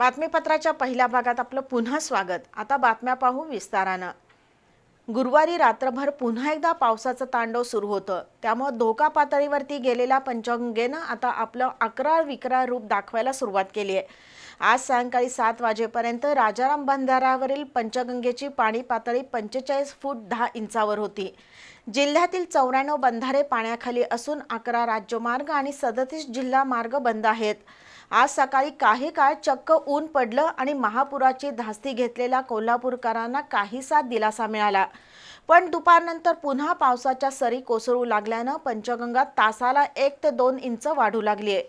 बातमीपत्राच्या पहिल्या भागात आपलं पुन्हा स्वागत. आता बातम्या पाहू विस्तारानं. गुरुवारी रात्रभर पुन्हा एकदा पावसाचं तांडव सुरू होतं. त्यामुळे धोका पातळीवरती गेलेल्या पंचगंगेनं आता आपलं अकरा विकरा रूप दाखवायला सुरुवात केली आहे आज सायंकाळी सात वाजेपर्यंत राजाराम बंधाऱ्यावरील पंचगंगेची पाणी पातळी पंचेचाळीस फूट दहा इंचावर होती. जिल्ह्यातील चौऱ्याण्णव बंधारे पाण्याखाली असून अकरा राज्यमार्ग आणि सदतीस जिल्हा मार्ग बंद आहेत. आज सकाळी काही काळ चक्क ऊन पडलं आणि महापुराची धास्ती घेतलेल्या कोल्हापूरकरांना काहीसा दिलासा मिळाला. पण दुपारनंतर पुन्हा पावसाच्या सरी कोसळू लागल्यानं पंचगंगा तासाला एक ते दोन इंच वाढू लागली आहे.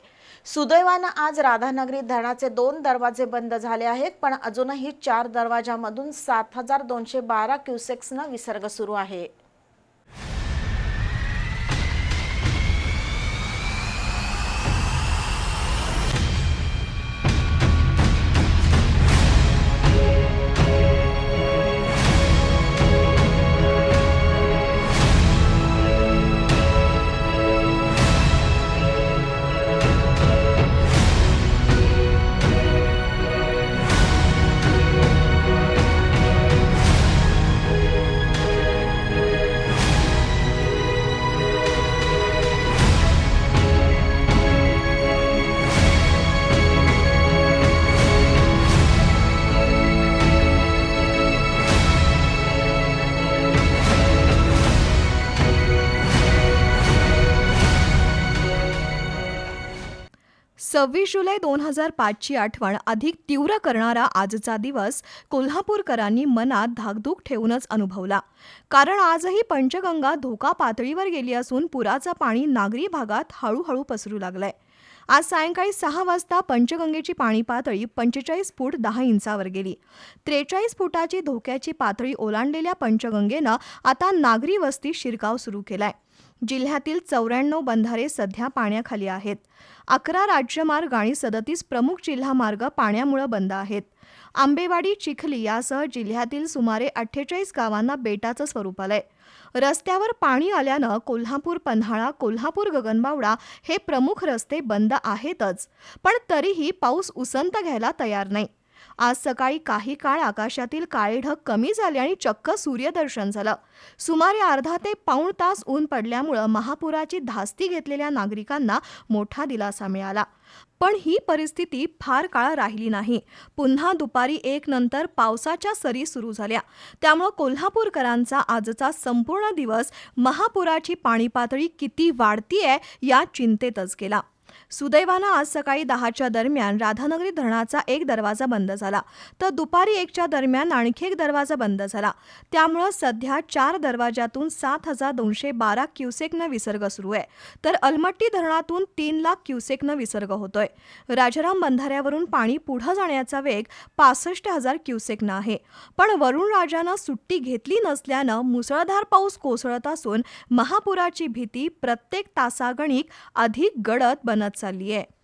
सुदैवानं आज राधानगरी धरणाचे दोन दरवाजे बंद झाले आहेत पण अजूनही चार दरवाजामधून सात हजार दोनशे बारा क्युसेक्सनं विसर्ग सुरू आहे. सव्वीस जुलै दोन हजार पाचची आठवण अधिक तीव्र करणारा आजचा दिवस कोल्हापूरकरांनी मनात धाकधूक ठेवूनच अनुभवला. कारण आजही पंचगंगा धोका पातळीवर गेली असून पुराचं पाणी नागरी भागात हळूहळू पसरू लागलंय. आज सायंकाळी सहा वाजता पंचगंगेची पाणी पातळी पंचेचाळीस फूट दहा इंचावर गेली. त्रेचाळीस फुटाची धोक्याची पातळी ओलांडलेल्या पंचगंगेनं आता नागरी वस्ती शिरकाव सुरू केलाय. जिल्ह्यातील चौऱ्याण्णव बंधारे सध्या पाण्याखाली आहेत. अकरा राज्यमार्ग आणि सदतीस प्रमुख जिल्हा मार्ग पाण्यामुळे बंद आहेत. आंबेवाडी चिखली यासह जिल्ह्यातील सुमारे अठ्ठेचाळीस गावांना बेटाचं स्वरूप आलंय रस्त्यावर पाणी आल्यानं कोल्हापूर पन्हाळा कोल्हापूर गगनबावडा हे प्रमुख रस्ते बंद आहेतच पण तरीही पाऊस उसंत घ्यायला तयार नाही. आज सकाळी काही काळ आकाशातील काळे ढग कमी झाले आणि चक्क सूर्यदर्शन झालं. सुमारे अर्धा ते पाऊण तास ऊन पडल्यामुळं महापुराची धास्ती घेतलेल्या नागरिकांना मोठा दिलासा मिळाला. पण ही परिस्थिती फार काळ राहिली नाही. पुन्हा दुपारी एक नंतर पावसाच्या सरी सुरू झाल्या. त्यामुळं कोल्हापूरकरांचा आजचा संपूर्ण दिवस महापुराची पाणी पातळी किती वाढतीये या चिंतेतच गेला. सुदैवानं आज सकाळी दहाच्या दरम्यान राधानगरी धरणाचा एक दरवाजा बंद झाला. तर दुपारी एकच्या दरम्यान आणखी एक दरवाजा बंद झाला. त्यामुळं सध्या चार दरवाजातून सात हजार दोनशे बारा क्युसेकनं विसर्ग सुरू आहे. तर अलमट्टी धरणातून तीन लाख क्युसेकनं विसर्ग होतोय. राजाराम बंधाऱ्यावरून पाणी पुढं जाण्याचा वेग पासष्ट हजार क्युसेकनं आहे. पण वरुण राजानं सुट्टी घेतली नसल्यानं मुसळधार पाऊस कोसळत असून महापुराची भीती प्रत्येक तासागणिक अधिक गडद बनत चालली आहे.